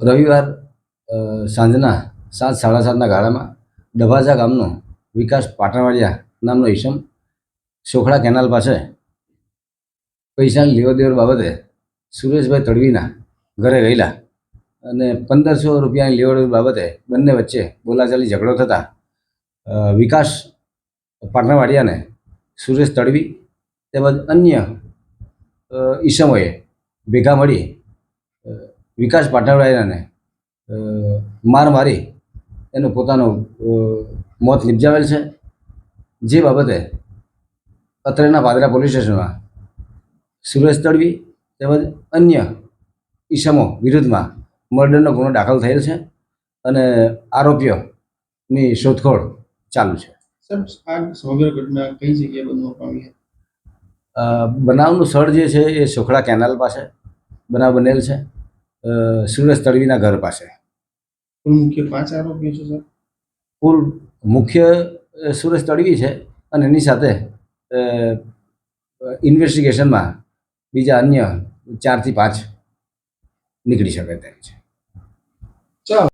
રવિવાર સાંજના સાત, સાડા સાતના ગાળામાં ડભાસા ગામનો વિકાસ પાટણવાડિયા નામનો ઈસમ સોખડા કેનાલ પાસે પૈસાની લેવડ દેવડ બાબતે સુરેશભાઈ તડવીના ઘરે ગયેલા અને પંદરસો રૂપિયાની લેવડ દેવડ બાબતે બંને વચ્ચે બોલાચાલી ઝઘડો થતાં વિકાસ પાટણવાડિયાને સુરેશ તડવી તેમજ અન્ય ઈસમોએ ભેગા મળી વિકાસ પાટણવાડિયાને માર મારી એનું પોતાનું મોત નિપજાવેલ છે. જે બાબતે અત્રેના પાદરા પોલીસ સ્ટેશનમાં સુરેશ તડવી તેમજ અન્ય ઈસમો વિરુદ્ધમાં મર્ડરનો ગુનો દાખલ થયેલ છે અને આરોપીઓની શોધખોળ ચાલુ છે. સમગ્ર ઘટના કઈ જગ્યાએ બનવા પામી બનાવનું સ્થળ જે છે એ સોખડા કેનાલ પાસે બનાવ બનેલ છે. સુરેશ તડવીના ઘર પાસે. કુલ મુખ્ય પાંચ આરોપીઓ છે સર? કુલ મુખ્ય સુરજ સુરેશ તડવી છે અને એની સાથે ઇન્વેસ્ટિગેશનમાં બીજા અન્ય ચારથી પાંચ નીકળી શકે તેમ છે. ચાલો.